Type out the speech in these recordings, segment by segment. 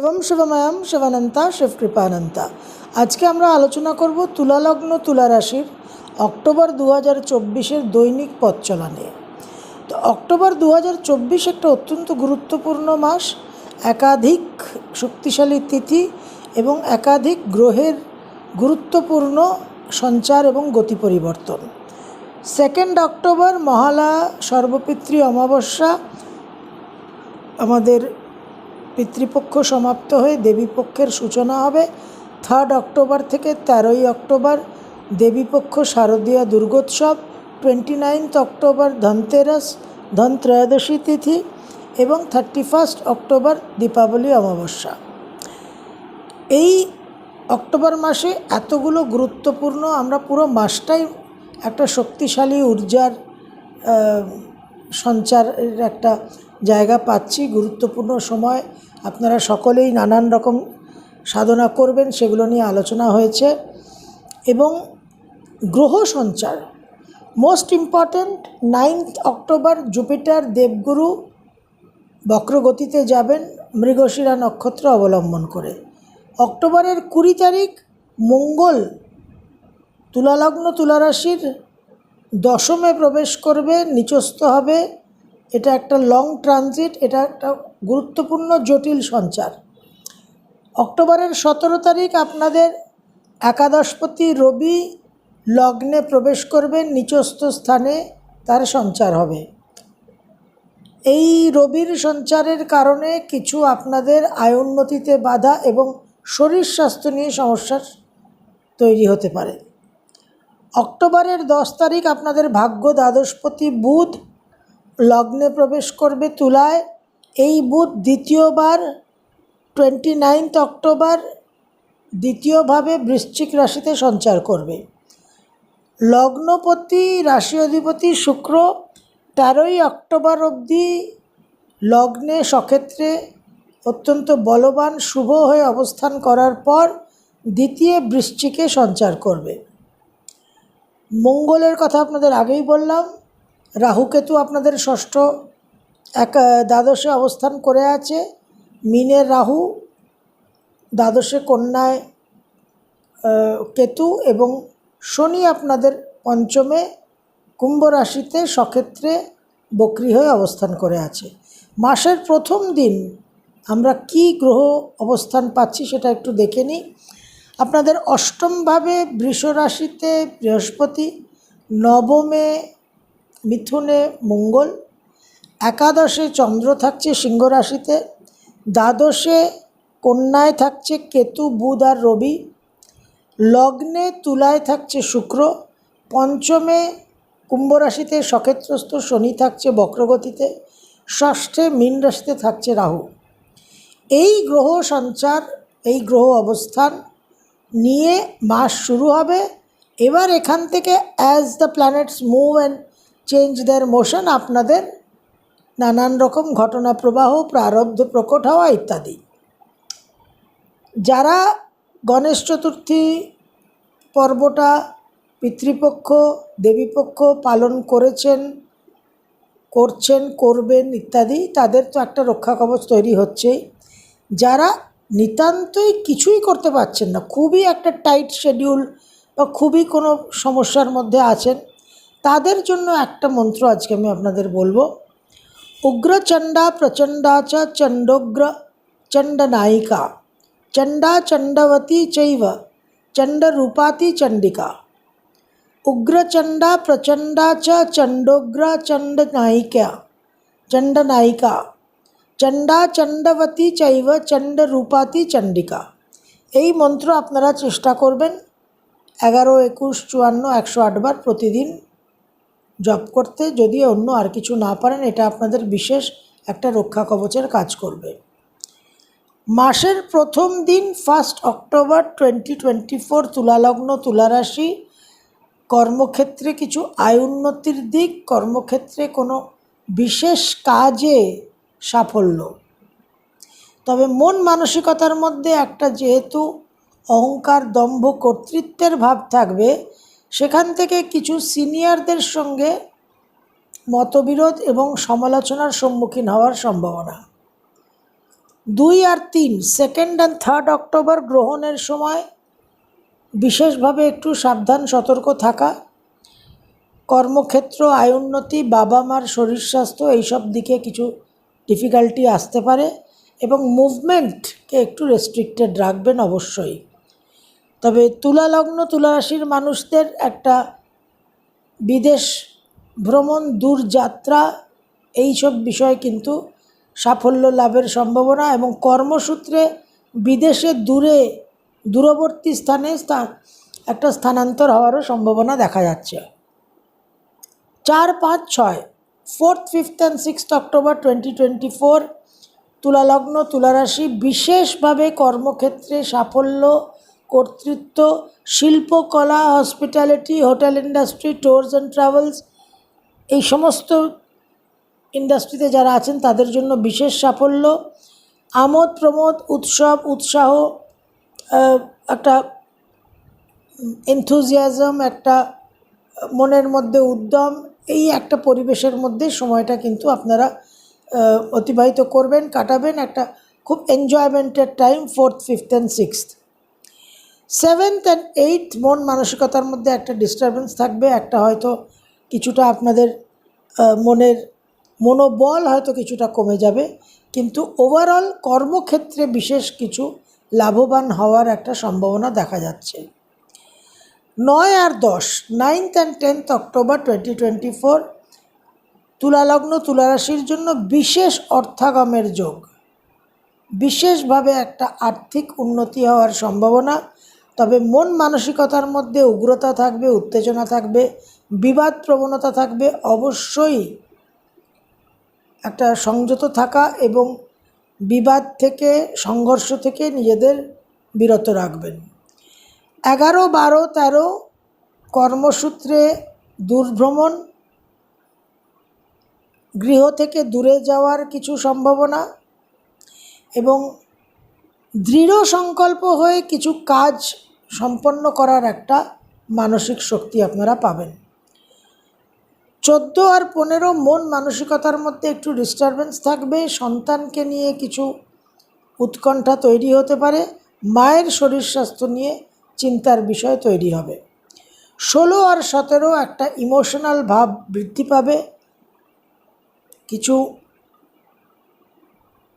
সর্বম শিবময়ম শিবানন্তা শিবকৃপানন্তা আজকে আমরা আলোচনা করব তুলালগ্ন তুলা রাশির অক্টোবর দু হাজার চব্বিশের দৈনিক পথ চলা নিয়ে। তো অক্টোবর দু হাজার চব্বিশ একটা অত্যন্ত গুরুত্বপূর্ণ মাস, একাধিক শক্তিশালী তিথি এবং একাধিক গ্রহের গুরুত্বপূর্ণ সঞ্চার এবং গতি পরিবর্তন। সেকেন্ড অক্টোবর মহালয়া সর্বপিতৃ অমাবস্যা আমাদের পিতৃপক্ষ সমাপ্ত হয়ে দেবীপক্ষের সূচনা হবে থার্ড অক্টোবর থেকে তেরোই অক্টোবর। দেবীপক্ষ শারদীয়া Durgotsav twenty ninth October Dhanteras, Dhantrayodashi তিথি এবং থার্টি ফার্স্ট অক্টোবর দীপাবলি অমাবস্যা। এই অক্টোবর মাসে এতগুলো গুরুত্বপূর্ণ, আমরা পুরো মাসটাই একটা শক্তিশালী ঊর্জার সঞ্চারের একটা জায়গা পাচ্ছি। গুরুত্বপূর্ণ সময় আপনারা সকলেই নানান রকম সাধনা করবেন, সেগুলো নিয়ে আলোচনা হয়েছে। এবং গ্রহ সঞ্চার most important ninth October Jupiter Devguru বক্রগতিতে যাবেন মৃগশিরা নক্ষত্র অবলম্বন করে। অক্টোবরের কুড়ি তারিখ, মঙ্গল তুলালগ্ন তুলারাশির দশমে প্রবেশ করবে, নিচস্থ হবে এটা একটা লং ট্রানজিট এটা একটা গুরুত্বপূর্ণ জটিল সঞ্চার। অক্টোবরের সতেরো তারিখ আপনাদের একাদশপতি রবি লগ্নে প্রবেশ করবেন, নিচস্থ স্থানে তার সঞ্চার হবে। এই রবির সঞ্চারের কারণে কিছু আপনাদের আয়োন্নতিতে বাধা এবং শরীর স্বাস্থ্য নিয়ে সমস্যার তৈরি হতে পারে। অক্টোবরের দশ তারিখ আপনাদের ভাগ্য দ্বাদশপতি বুধ লগ্নে প্রবেশ করবে তুলায়। এই বুধ দ্বিতীয়বার টোয়েন্টি নাইনথ অক্টোবর দ্বিতীয়ভাবে বৃশ্চিক রাশিতে সঞ্চার করবে। লগ্নপতি, রাশি অধিপতি শুক্র, তেরোই অক্টোবর অবধি লগ্নে সক্ষেত্রে অত্যন্ত বলবান, শুভ হয়ে অবস্থান করার পর দ্বিতীয় বৃশ্চিকে সঞ্চার করবে। মঙ্গলের কথা আপনাদের আগেই বললাম রাহুকেতু আপনাদের ষষ্ঠ এক দ্বাদশে অবস্থান করে আছে। মিনের রাহু, দ্বাদশে কন্যায় কেতু এবং শনি আপনাদের পঞ্চমে কুম্ভ রাশিতে সক্ষেত্রে বক্রি হয়ে অবস্থান করে আছে। মাসের প্রথম দিন আমরা কি গ্রহ অবস্থান পাচ্ছি সেটা একটু দেখে নিই। আপনাদের অষ্টমভাবে বৃষ রাশিতে বৃহস্পতি, নবমে মিথুনে মঙ্গল, একাদশে চন্দ্র থাকছে সিংহ রাশিতে, দ্বাদশে কন্যায় থাকছে কেতু, বুধ আর রবি, লগ্নে তুলায় থাকছে শুক্র, পঞ্চমে কুম্ভ রাশিতে সক্ষেত্রস্থ শনি থাকছে বক্রগতিতে, ষষ্ঠে মীন রাশিতে থাকছে রাহু। এই গ্রহ সঞ্চার, এই গ্রহ অবস্থান নিয়ে মাস শুরু হবে। এবার এখান থেকে as the planets move and change their motion আপনাদের নানান রকম ঘটনা প্রবাহ, প্রারব্ধ প্রকট হওয়া ইত্যাদি। যারা গণেশ চতুর্থী পর্বটা পিতৃপক্ষ, দেবীপক্ষ পালন করেছেন, করছেন, করবেন ইত্যাদি, তাদের তো একটা রক্ষা কবচ তৈরি হচ্ছেই। যারা নিতান্তই কিছুই করতে পারছেন না, খুবই একটা টাইট শেডিউল বা খুবই কোনো সমস্যার মধ্যে আছেন তাদের জন্য একটা মন্ত্র আজকে আমি আপনাদের বলব। উগ্রচণ্ডা প্রচণ্ডা চ চণ্ডোগ্র চণ্ডনায়িকা। চণ্ডা চণ্ডবতী চৈব, চণ্ডরূপাতি চণ্ডিকা। উগ্রচণ্ডা প্রচণ্ডা চ চণ্ডোগ্র চণ্ডনায়িকা। চণ্ডনায়িকা। চণ্ডা চণ্ডবতী চৈব, চণ্ডরূপাতি চণ্ডিকা। এই মন্ত্র আপনারা চেষ্টা করবেন। এগারো একুশ চুয়ান্ন একশো আটবার প্রতিদিন জপ করতে যদি অন্য আর কিছু না পারেন, এটা আপনাদের বিশেষ একটা রক্ষা কবচের কাজ করবে। মাসের প্রথম দিন first October twenty twenty four তুলালগ্ন তুলারাশি, কর্মক্ষেত্রে কিছু আয় উন্নতির দিক, কর্মক্ষেত্রে কোনো বিশেষ কাজে সাফল্য। তবে মন মানসিকতার মধ্যে একটা যেহেতু অহংকার দম্ভ কর্তৃত্বের ভাব থাকবে সেখান থেকে কিছু সিনিয়রদের সঙ্গে মতবিরোধ এবং সমালোচনার সম্মুখীন হওয়ার সম্ভাবনা। দুই আর তিন সেকেন্ড অ্যান্ড থার্ড অক্টোবর গ্রহণের সময় বিশেষভাবে একটু সাবধান, সতর্ক থাকা, কর্মক্ষেত্র, আয় উন্নতি বাবা মার শরীর স্বাস্থ্য এইসব দিকে কিছু ডিফিকাল্টি আসতে পারে এবং মুভমেন্টকে একটু রেস্ট্রিক্টেড রাখবেন অবশ্যই। তবে তুলা লগ্ন তুলা রাশির মানুষদের একটা বিদেশ ভ্রমণ, দূর দূরযাত্রা এইসব বিষয় কিন্তু সাফল্য লাভের সম্ভাবনা এবং কর্মসূত্রে বিদেশে দূরে, দূরবর্তী স্থানে স্থান, একটা স্থানান্তর হওয়ারও সম্ভাবনা দেখা যাচ্ছে। চার পাঁচ ছয়, fourth, fifth and sixth October twenty twenty four তুলালগ্ন তুলারাশি বিশেষভাবে কর্মক্ষেত্রে সাফল্য কর্তৃত্ব শিল্পকলা hospitality hotel industry tours and travels এই সমস্ত ইন্ডাস্ট্রিতে যারা আছেন, তাদের জন্য বিশেষ সাফল্য, আমোদ, প্রমোদ, উৎসব, উৎসাহ একটা এনথুজিয়াজম একটা মনের মধ্যে উদ্যম, এই একটা পরিবেশের মধ্যে সময়টা কিন্তু আপনারা অতিবাহিত করবেন, কাটাবেন, একটা খুব এনজয়মেন্টের time fourth fifth and sixth seventh and eight মন মানসিকতার মধ্যে একটা ডিস্টারবেন্স থাকবে। একটা হয়তো কিছুটা আপনাদের মনের মনোবল হয়তো কিছুটা কমে যাবে। কিন্তু ওভারঅল কর্মক্ষেত্রে বিশেষ কিছু লাভবান হওয়ার একটা সম্ভাবনা দেখা যাচ্ছে। নয় আর দশ ninth and tenth October twenty twenty four তুলালগ্ন তুলারাশির জন্য বিশেষ অর্থাগমের যোগ। বিশেষভাবে একটা আর্থিক উন্নতি হওয়ার সম্ভাবনা। তবে মন মানসিকতার মধ্যে উগ্রতা থাকবে, উত্তেজনা থাকবে, বিবাদ প্রবণতা থাকবে। অবশ্যই একটা সংযত থাকা এবং বিবাদ থেকে, সংঘর্ষ থেকে নিজেদের বিরত রাখবেন। এগারো, বারো, তেরো কর্মসূত্রে দূরভ্রমণ, গৃহ থেকে দূরে যাওয়ার কিছু সম্ভাবনা এবং দৃঢ় সংকল্প হয়ে কিছু কাজ সম্পন্ন করার একটা মানসিক শক্তি আপনারা পাবেন। চোদ্দ আর পনেরো মন মানসিকতার মধ্যে একটু ডিস্টারবেন্স থাকবে, সন্তানকে নিয়ে কিছু উৎকণ্ঠা তৈরি হতে পারে, মায়ের শরীর স্বাস্থ্য নিয়ে চিন্তার বিষয় তৈরি হবে। ষোলো আর সতেরো একটা ইমোশনাল ভাব বৃদ্ধি পাবে, কিছু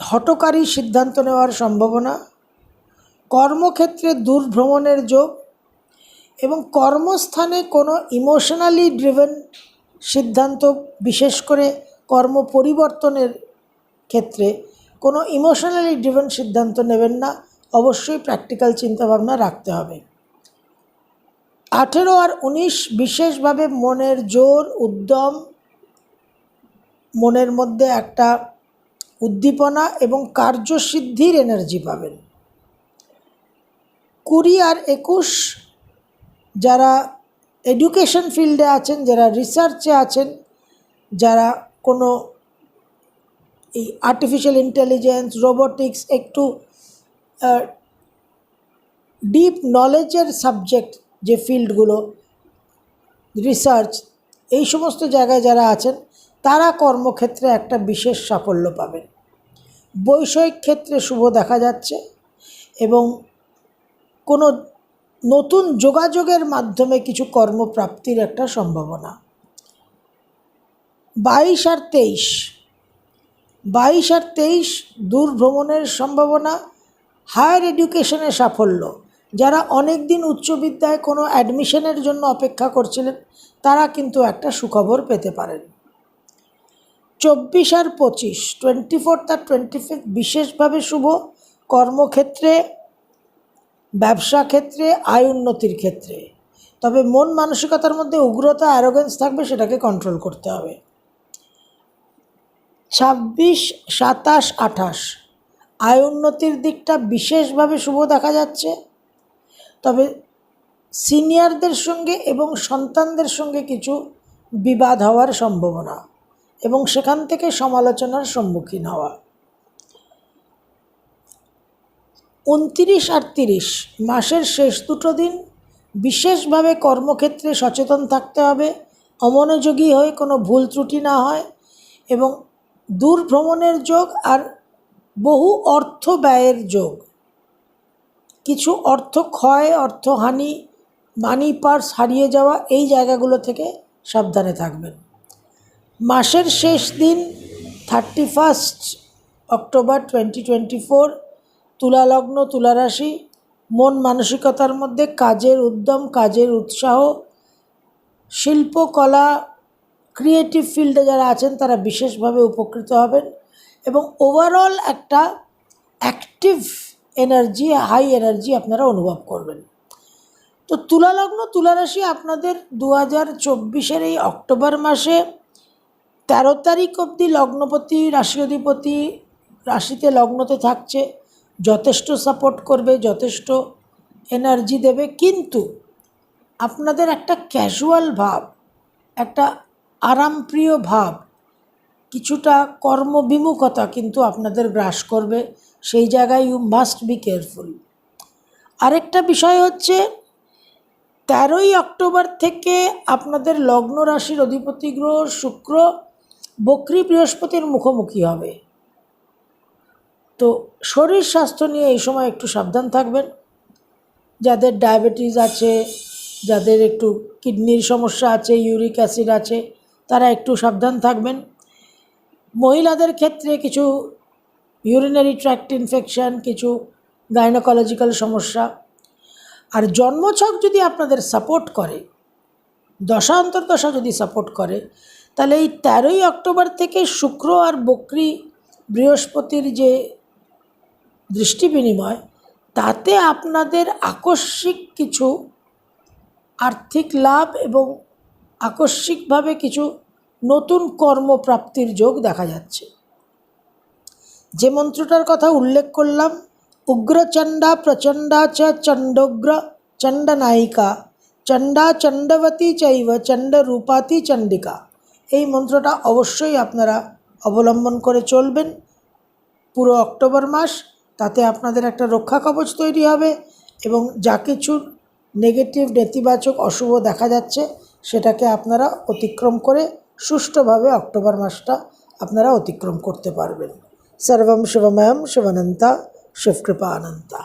হটকারী সিদ্ধান্ত নেওয়ার সম্ভাবনা, কর্মক্ষেত্রে দূরভ্রমণের যোগ এবং কর্মস্থানে কোনো ইমোশনালি ড্রিভেন সিদ্ধান্ত, বিশেষ করে কর্ম পরিবর্তনের ক্ষেত্রে কোনো ইমোশনালি ড্রিভেন সিদ্ধান্ত নেবেন না, অবশ্যই প্র্যাকটিক্যাল চিন্তাভাবনা রাখতে হবে। আঠেরো আর উনিশ বিশেষভাবে মনের জোর, উদ্যম, মনের মধ্যে একটা উদ্দীপনা এবং কার্যসিদ্ধির এনার্জি পাবেন। কুড়ি আর একুশ যারা এডুকেশন ফিল্ডে আছেন, যারা রিসার্চে আছেন, যারা কোনো এই আর্টিফিশিয়াল ইন্টেলিজেন্স রোবোটিক্স একটু ডিপ নলেজের সাবজেক্ট যে ফিল্ডগুলো রিসার্চ এই সমস্ত জায়গায় যারা আছেন তারা কর্মক্ষেত্রে একটা বিশেষ সাফল্য পাবেন বৈষয়িক ক্ষেত্রে শুভ দেখা যাচ্ছে এবং কোনো নতুন যোগাযোগের মাধ্যমে কিছু কর্মপ্রাপ্তির একটা সম্ভাবনা। বাইশ আর তেইশ। বাইশ আর তেইশ দূর ভ্রমণের সম্ভাবনা, হায়ার এডুকেশনে সাফল্য। যারা অনেক দিন উচ্চ বিদ্যায় কোনো অ্যাডমিশনের জন্য অপেক্ষা করছিলেন, তারা কিন্তু একটা সুখবর পেতে পারেন। চব্বিশ আর পঁচিশ টোয়েন্টি ফোর্থ আর টোয়েন্টি ফিফথ বিশেষভাবে শুভ। কর্মক্ষেত্রে, ব্যবসা ক্ষেত্রে, আয় উন্নতির ক্ষেত্রে। তবে মন মানসিকতার মধ্যে উগ্রতা অ্যারোগেন্স থাকবে, সেটাকে কন্ট্রোল করতে হবে। ছাব্বিশ, সাতাশ, আঠাশ। আয় উন্নতির দিকটা বিশেষভাবে শুভ দেখা যাচ্ছে। তবে সিনিয়রদের সঙ্গে এবং সন্তানদের সঙ্গে কিছু বিবাদ হওয়ার সম্ভাবনা। এবং সেখান থেকে সমালোচনার সম্মুখীন হওয়া। উনতিরিশ আর তিরিশ মাসের শেষ দুটো দিন বিশেষভাবে কর্মক্ষেত্রে সচেতন থাকতে হবে, অমনোযোগী হয়ে কোনো ভুল ত্রুটি না হয় এবং দূর ভ্রমণের যোগ আর বহু অর্থ ব্যয়ের যোগ। কিছু অর্থ ক্ষয়, অর্থহানি মানি পার্স হারিয়ে যাওয়া এই জায়গাগুলো থেকে সাবধানে থাকবেন। মাসের শেষ দিন thirty first October twenty twenty four তুলালগ্ন, তুলারাশি, মন মানসিকতার মধ্যে কাজের উদ্যম, কাজের উৎসাহ শিল্পকলা ক্রিয়েটিভ ফিল্ডে যারা আছেন, তারা বিশেষভাবে উপকৃত হবেন এবং ওভারঅল একটা অ্যাক্টিভ এনার্জি হাই এনার্জি আপনারা অনুভব করবেন। তো তুলালগ্ন, তুলারাশি আপনাদের দু হাজার চব্বিশের এই অক্টোবর মাসে তেরো তারিখ অবধি লগ্নপতি রাশি অধিপতি রাশিতে লগ্নতে থাকছে। যথেষ্ট সাপোর্ট করবে, যথেষ্ট এনার্জি দেবে। কিন্তু আপনাদের একটা ক্যাজুয়াল ভাব, একটা আরামপ্রিয় ভাব, কিছুটা কর্মবিমুখতা কিন্তু আপনাদের গ্রাস করবে। সেই জায়গায় ইউ মাস্ট বি কেয়ারফুল আরেকটা বিষয় হচ্ছে, তেরোই অক্টোবর থেকে আপনাদের লগ্ন রাশির অধিপতি গ্রহ শুক্র বক্রী বৃহস্পতির মুখোমুখি হবে। তো শরীর স্বাস্থ্য নিয়ে এই সময় একটু সাবধান থাকবেন। যাদের ডায়াবেটিস আছে, যাদের একটু কিডনির সমস্যা আছে, ইউরিক অ্যাসিড আছে, তারা একটু সাবধান থাকবেন। মহিলাদের ক্ষেত্রে কিছু ইউরিনারি ট্র্যাক্ট ইনফেকশন কিছু গাইনোকোলজিক্যাল সমস্যা। আর জন্মছক যদি আপনাদের সাপোর্ট করে, দশা যদি সাপোর্ট করে তাহলে এই তেরোই অক্টোবর থেকে শুক্র আর বক্রী বৃহস্পতির যে দৃষ্টি বিনিময়, তাতে আপনাদের আকস্মিক কিছু আর্থিক লাভ এবং আকস্মিকভাবে কিছু নতুন কর্মপ্রাপ্তির যোগ দেখা যাচ্ছে। যে মন্ত্রটার কথা উল্লেখ করলাম উগ্রচণ্ডা প্রচণ্ডা চ চণ্ডোগ্র চণ্ডনায়িকা, চণ্ডা চণ্ডবতী চৈব চণ্ডরূপাতি চণ্ডিকা। এই মন্ত্রটা অবশ্যই আপনারা অবলম্বন করে চলবেন। পুরো অক্টোবর মাস তাতে আপনাদের একটা রক্ষা কবচ তৈরি হবে এবং যা কিছু নেগেটিভ, নেতিবাচক, অশুভ দেখা যাচ্ছে সেটাকে আপনারা অতিক্রম করে সুষ্ঠুভাবে অক্টোবর মাসটা আপনারা অতিক্রম করতে পারবেন। সর্বম শিবময়ম শিবানন্তা শিবকৃপা অনন্তা